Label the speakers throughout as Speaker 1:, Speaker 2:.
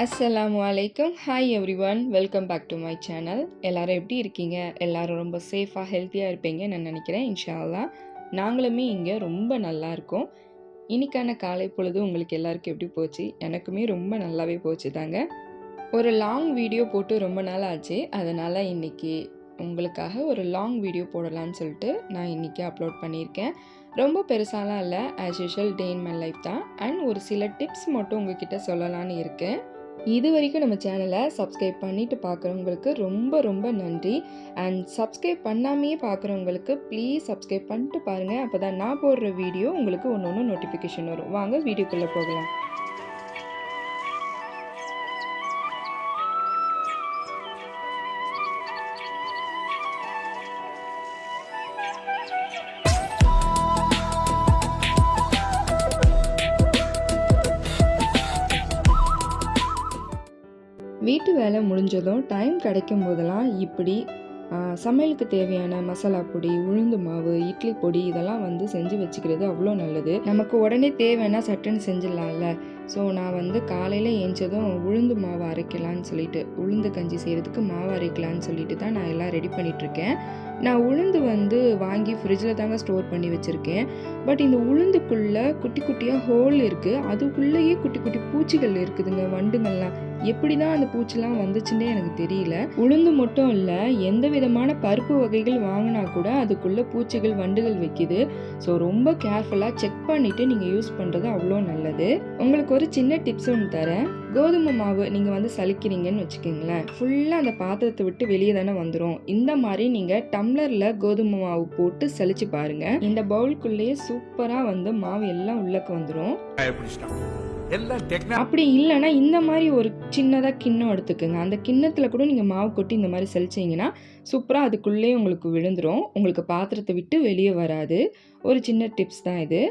Speaker 1: அஸ்ஸலாமு அலைக்கும் hi everyone welcome back to my channel எல்லோரும் எப்படி இருக்கீங்க? எல்லோரும் ரொம்ப சேஃபாக ஹெல்த்தியாக இருப்பீங்க நான் நினைக்கிறேன் இன்ஷால்லா நாங்களுமே இங்கே ரொம்ப நல்லா இருக்கோம். இன்னைக்கான காலை பொழுது உங்களுக்கு எல்லாருக்கும் எப்படி போச்சு? எனக்குமே ரொம்ப நல்லாவே போச்சு தாங்க. ஒரு லாங் வீடியோ போட்டு ரொம்ப நாள் ஆச்சு. அதனால் இன்னைக்கு உங்களுக்காக ஒரு லாங் வீடியோ போடலான்னு சொல்லிட்டு நான் இன்றைக்கி அப்லோட் பண்ணியிருக்கேன். ரொம்ப பெருசாலாம் இல்லை. As usual day in my life தான். அண்ட் ஒரு சில டிப்ஸ் மட்டும் உங்ககிட்ட சொல்லலான்னு இருக்கேன். இது வரைக்கும் நம்ம சேனலை சப்ஸ்கிரைப் பண்ணிட்டு பார்க்குறவங்களுக்கு ரொம்ப ரொம்ப நன்றி. அண்ட் சப்ஸ்கிரைப் பண்ணாமையே பார்க்குறவங்களுக்கு ப்ளீஸ் சப்ஸ்கிரைப் பண்ணிட்டு பாருங்கள் அப்போ தான் நான் போடுற வீடியோ உங்களுக்கு ஒன்று ஒன்று நோட்டிஃபிகேஷன் வரும். வாங்க வீடியோக்குள்ளே போகலாம். வீட்டு வேலை முடிஞ்சதும் டைம் கிடைக்கும் போதெல்லாம் இப்படி சமையலுக்கு தேவையான மசாலா பொடி உளுந்து மாவு இட்லி பொடி இதெல்லாம் வந்து செஞ்சு வச்சுக்கிறது அவ்வளோ நல்லது. நமக்கு உடனே தேவைன்னா சட்டுன்னு செஞ்சிடலாம்ல. ஸோ நான் வந்து காலையில் ஏஞ்சதும் உளுந்து மாவு அரைக்கலான்னு சொல்லிட்டு உளுந்து கஞ்சி செய்கிறதுக்கு மாவு அரைக்கலான்னு சொல்லிட்டு தான் நான் எல்லாம் ரெடி பண்ணிகிட்ருக்கேன் நான் உளுந்து வந்து வாங்கி ஃப்ரிட்ஜில் தாங்க ஸ்டோர் பண்ணி வச்சுருக்கேன். பட் இந்த உளுந்துக்குள்ளே குட்டி குட்டியாக ஹோல் இருக்குது அதுக்குள்ளேயே குட்டி குட்டி பூச்சிகள் இருக்குதுங்க வண்டுங்கள்லாம். எப்படி தான் அந்த பூச்சிலாம் வந்துச்சுன்னே எனக்கு தெரியல. உளுந்து மட்டும் இல்லை எந்த விதமான பருப்பு வகைகள் வாங்கினா கூட அதுக்குள்ளே பூச்சிகள் வண்டுகள் வைக்குது. ஸோ ரொம்ப கேர்ஃபுல்லாக செக் பண்ணிவிட்டு நீங்கள் யூஸ் பண்ணுறது அவ்வளோ நல்லது. உங்களுக்கு ஒரு சின்ன டிப்ஸ் ஒன்று தரேன். கோதுமை மாவு நீங்கள் வந்து சலிக்கிறீங்கன்னு வச்சுக்கோங்களேன். ஃபுல்லாக அந்த பாத்திரத்தை விட்டு வெளியே தானே வந்துடும் இந்த மாதிரி நீங்கள் டம்ளரில் கோதுமை மாவு போட்டு சலிச்சு பாருங்கள் இந்த பவுலுக்குள்ளேயே சூப்பராக வந்து மாவு எல்லாம் உள்ளக்கு வந்துடும் அப்படி இல்லைன்னா இந்த மாதிரி ஒரு சின்னதாக கிண்ணம் எடுத்துக்கோங்க. அந்த கிண்ணத்தில் கூட நீங்கள் மாவு கொட்டி இந்த மாதிரி செலிச்சிங்கன்னா சூப்பராக அதுக்குள்ளேயே உங்களுக்கு விழுந்துடும் உங்களுக்கு பாத்திரத்தை விட்டு வெளியே வராது. ஒரு சின்ன டிப்ஸ் தான் இது.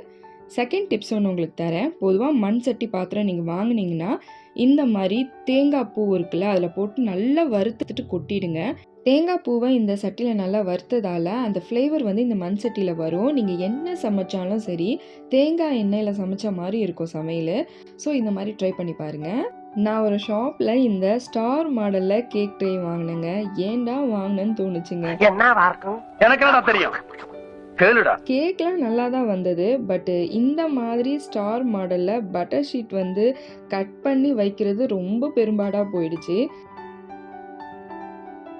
Speaker 1: செகண்ட் டிப்ஸ் ஒன்று உங்களுக்கு தரேன். பொதுவாக மண் சட்டி பாத்திரம் நீங்கள் வாங்குனீங்கன்னா இந்த மாதிரி தேங்காய் பூ இருக்குல்ல அதில் போட்டு நல்லா வறுத்துட்டு கொட்டிடுங்க. தேங்காய் பூவை இந்த சட்டியில் நல்லா வறுத்ததால் அந்த ஃப்ளேவர் வந்து இந்த மண் சட்டியில் வரும். நீங்கள் என்ன சமைச்சாலும் சரி தேங்காய் எண்ணெயில் சமைச்ச மாதிரி இருக்கும் சமையல். ஸோ இந்த மாதிரி ட்ரை பண்ணி பாருங்கள் நான் ஒரு ஷாப்பில் இந்த ஸ்டார் மாடலில் கேக் ட்ரை வாங்கினேங்க. ஏன்டா வாங்கினேன்னு தோணுச்சுங்க.
Speaker 2: எனக்கு தெரியும்?
Speaker 1: கேக்லாம் நல்லா தான் வந்தது. பட்டு இந்த மாதிரி ஸ்டார் மாடலில் பட்டர் ஷீட் வந்து கட் பண்ணி வைக்கிறது ரொம்ப பெரும்பாடாக போயிடுச்சு.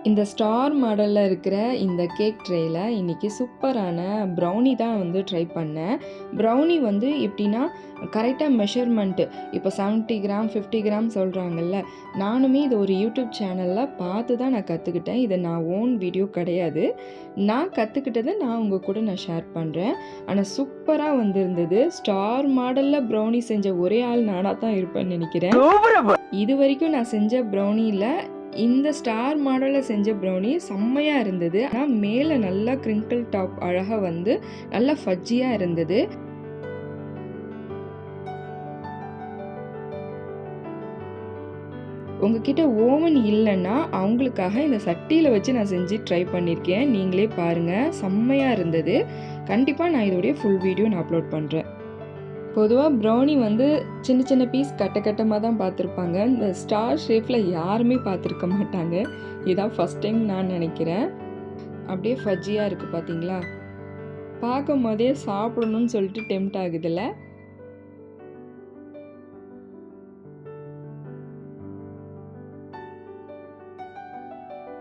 Speaker 1: இந்த ஸ்டார் மாடலில் இருக்கிற இந்த கேக் ட்ரேயில் இன்றைக்கி சூப்பரான ப்ரௌனி தான் வந்து ட்ரை பண்ணேன். ப்ரௌனி வந்து எப்படின்னா கரெக்டாக மெஷர்மெண்ட்டு இப்போ 70 கிராம் ஃபிஃப்டி கிராம் சொல்கிறாங்கல்ல நானுமே இது ஒரு யூடியூப் சேனலில் பார்த்து தான் நான் கற்றுக்கிட்டேன் இது நான் ஓன் வீடியோ கிடையாது. நான் கற்றுக்கிட்டதை நான் உங்கள் கூட நான் ஷேர் பண்ணுறேன் ஆனால் சூப்பராக வந்திருந்தது. ஸ்டார் மாடலில் ப்ரௌனி செஞ்ச ஒரே ஆள் நானாக தான் இருப்பேன்னு நினைக்கிறேன். இது வரைக்கும் நான் செஞ்ச ப்ரௌனியில் இந்த ஸ்டார் மாடலில் செஞ்ச ப்ரௌனி செம்மையாக இருந்தது. ஆனால் மேலே நல்லா கிரிங்கிள் டாப் அழகாக வந்து நல்லா ஃபஜ்ஜியாக இருந்தது. உங்ககிட்ட ஓவன் இல்லைன்னா அவங்களுக்காக இந்த சட்டியில் வச்சு நான் செஞ்சு ட்ரை பண்ணியிருக்கேன். நீங்களே பாருங்கள் செம்மையாக இருந்தது. கண்டிப்பாக நான் இதோடைய ஃபுல் வீடியோ நான் அப்லோட் பண்ணுறேன் பொதுவாக ப்ரௌனி வந்து சின்ன சின்ன பீஸ் கட்ட கட்டமாக தான் பார்த்துருப்பாங்க. இந்த ஸ்டார் ஷேப்பில் யாருமே பார்த்துருக்க மாட்டாங்க. இதான் ஃபஸ்ட் டைம் நான் நினைக்கிறேன். அப்படியே ஃபஜ்ஜியாக இருக்குது பார்த்தீங்களா பார்க்கும் போதே சாப்பிடணும்னு சொல்லிட்டு டெம்ட் ஆகுதுல்ல?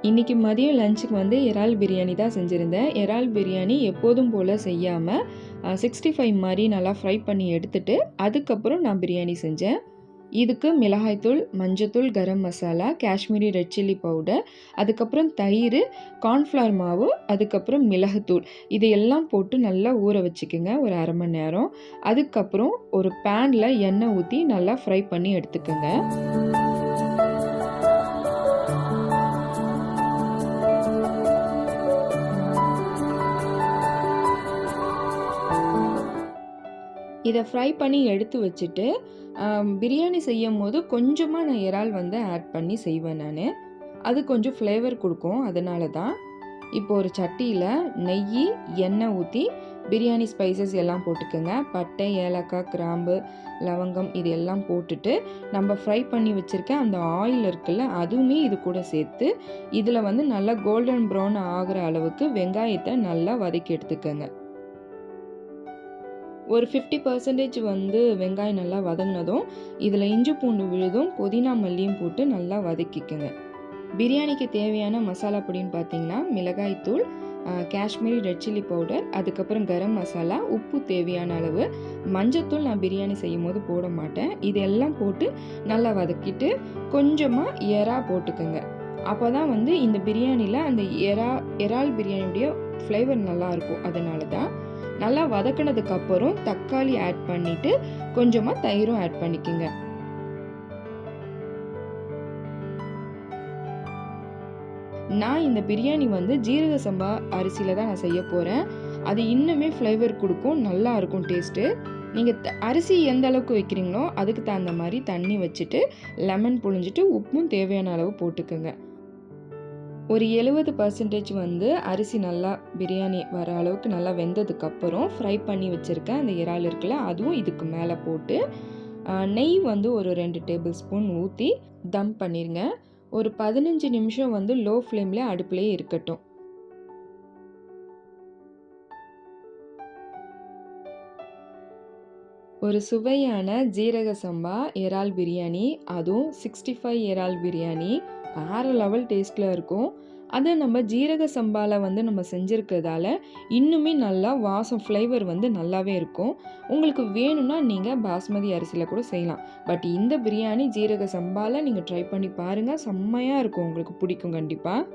Speaker 1: இன்றைக்கி மதியம் லஞ்சுக்கு வந்து இறால் பிரியாணி தான் செஞ்சுருந்தேன். இறால் பிரியாணி எப்போதும் போல் செய்யாமல் சிக்ஸ்டி ஃபைவ் மாதிரி நல்லா ஃப்ரை பண்ணி எடுத்துட்டு அதுக்கப்புறம் நான் பிரியாணி செஞ்சேன். இதுக்கு மிளகாய்த்தூள் மஞ்சத்தூள் garam masala Kashmiri red chilli powder அதுக்கப்புறம் தயிர் கார்ன்ஃப்ளவர் மாவு அதுக்கப்புறம் மிளகுத்தூள். இதையெல்லாம் போட்டு நல்லா ஊற வச்சுக்கோங்க ஒரு அரை மணி நேரம். அதுக்கப்புறம் ஒரு பேனில் எண்ணெய் ஊற்றி நல்லா ஃப்ரை பண்ணி எடுத்துக்கோங்க. இதை ஃப்ரை பண்ணி எடுத்து வச்சுட்டு பிரியாணி செய்யும் போது கொஞ்சமாக நான் இறால் வந்து ஆட் பண்ணி செய்வேன் நான். அது கொஞ்சம் ஃப்ளேவர் கொடுக்கும் அதனால தான். இப்போ ஒரு சட்டியில் நெய் எண்ணெய் ஊற்றி பிரியாணி ஸ்பைசஸ் எல்லாம் போட்டுக்கோங்க. பட்டை ஏலக்காய் கிராம்பு லவங்கம் இது எல்லாம் போட்டுட்டு நம்ம ஃப்ரை பண்ணி வச்சுருக்க அந்த ஆயில் இருக்குல்ல அதுவுமே இது கூட சேர்த்து இதில் வந்து நல்லா கோல்டன் ப்ரௌன் ஆகிற அளவுக்கு வெங்காயத்தை நல்லா வதக்கி எடுத்துக்கோங்க. ஒரு ஃபிஃப்டி பர்சன்டேஜ் வந்து வெங்காயம் நல்லா வதங்கினதும் இதில் இஞ்சி பூண்டு விழுதும் புதினா மல்லியும் போட்டு நல்லா வதக்கிக்கோங்க. பிரியாணிக்கு தேவையான மசாலா பொடின்னு பார்த்தீங்கன்னா மிளகாய்த்தூள் காஷ்மீரி ரெட் சில்லி பவுடர் அதுக்கப்புறம் கரம் மசாலா உப்பு தேவையான அளவு. மஞ்சத்தூள் நான் பிரியாணி செய்யும் போது போட மாட்டேன். இதெல்லாம் போட்டு நல்லா வதக்கிட்டு கொஞ்சமாக எறா போட்டுக்கோங்க. அப்போ தான் வந்து இந்த பிரியாணியில் அந்த எறா எறால் பிரியாணியுடைய ஃப்ளேவர் நல்லாயிருக்கும் அதனால தான் நல்லா வதக்கினதுக்கு அப்புறம் தக்காளி ஆட் பண்ணிட்டு கொஞ்சமாக தயிரும் ஆட் பண்ணிக்கோங்க. நான் இந்த பிரியாணி வந்து ஜீரக சம்பா அரிசியில் தான் நான் செய்ய போகிறேன் அது இன்னுமே ஃப்ளேவர் கொடுக்கும் நல்லா இருக்கும் டேஸ்ட்டு நீங்கள் அரிசி எந்த அளவுக்கு வைக்கிறீங்களோ அதுக்கு தகுந்த மாதிரி தண்ணி வச்சுட்டு லெமன் புழிஞ்சிட்டு உப்பும் தேவையான அளவு போட்டுக்கோங்க. ஒரு எழுபது பர்சன்டேஜ் வந்து அரிசி நல்லா பிரியாணி வர அளவுக்கு நல்லா வெந்ததுக்கப்புறம் ஃப்ரை பண்ணி வச்சுருக்கேன் அந்த இறால் இருக்குல்ல அதுவும் இதுக்கு மேலே போட்டு நெய் வந்து ஒரு ரெண்டு டேபிள் ஸ்பூன் ஊற்றி தம் பண்ணிடுங்க ஒரு பதினஞ்சு நிமிஷம் வந்து லோ ஃப்ளேமில் அடுப்புலேயே இருக்கட்டும். ஒரு சுவையான ஜீரக சம்பா இறால் பிரியாணி அதுவும் சிக்ஸ்டி ஃபைவ் இறால் பிரியாணி வேறு லெவல் டேஸ்ட்டில் இருக்கும். அதை நம்ம ஜீரக சம்பாவில் வந்து நம்ம செஞ்சுருக்கிறதால இன்னுமே நல்லா வாசம் ஃப்ளேவர் வந்து நல்லாவே இருக்கும். உங்களுக்கு வேணும்னா நீங்கள் பாஸ்மதி அரிசியில் கூட செய்யலாம். பட் இந்த பிரியாணி ஜீரக சம்பாவில் நீங்கள் ட்ரை பண்ணி பாருங்கள் செம்மையாக இருக்கும். உங்களுக்கு பிடிக்கும் கண்டிப்பாக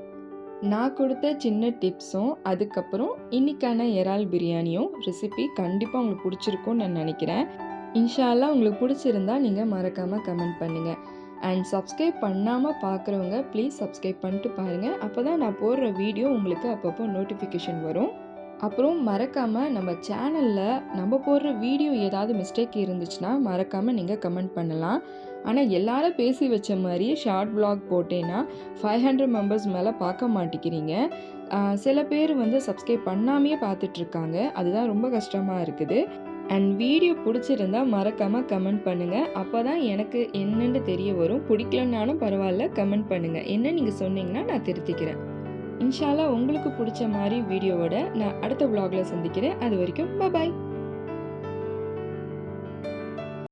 Speaker 1: நான் கொடுத்த சின்ன டிப்ஸும் அதுக்கப்புறம் இன்னைக்கான இறால் பிரியாணியும் ரெசிபி கண்டிப்பாக உங்களுக்கு பிடிச்சிருக்கும்னு நான் நினைக்கிறேன். இன்ஷால்லா உங்களுக்கு பிடிச்சிருந்தா நீங்கள் மறக்காமல் கமெண்ட் பண்ணுங்கள் அண்ட் சப்ஸ்கிரைப் பண்ணாமல் பார்க்குறவங்க ப்ளீஸ் சப்ஸ்கிரைப் பண்ணிட்டு பாருங்கள் அப்போ தான் நான் போடுற வீடியோ உங்களுக்கு அப்பப்போ நோட்டிஃபிகேஷன் வரும். அப்புறம் மறக்காமல் நம்ம சேனலில் நம்ம போடுற வீடியோ ஏதாவது மிஸ்டேக் இருந்துச்சுன்னா மறக்காமல் நீங்கள் கமெண்ட் பண்ணலாம். ஆனால் எல்லாரும் பேசி வச்ச மாதிரி ஷார்ட் பிளாக் போட்டேன்னா ஃபைவ் ஹண்ட்ரட் மெம்பர்ஸ் மேலே பார்க்க மாட்டேங்கிறீங்க சில பேர் வந்து சப்ஸ்கிரைப் பண்ணாமையே பார்த்துட்ருக்காங்க அதுதான் ரொம்ப கஷ்டமாக இருக்குது. அண்ட் வீடியோ பிடிச்சிருந்தா மறக்காமல் கமெண்ட் பண்ணுங்கள் அப்போ தான் எனக்கு என்னென்னு தெரிய வரும். பிடிக்கலனாலும் பரவாயில்ல கமெண்ட் பண்ணுங்கள் என்ன நீங்கள் சொன்னீங்கன்னா நான் திருத்திக்கிறேன். இன்ஷால்லா உங்களுக்கு பிடிச்ச மாதிரி வீடியோவோட நான் அடுத்த vlogல சந்திக்கிறேன். அது வரைக்கும் பாய்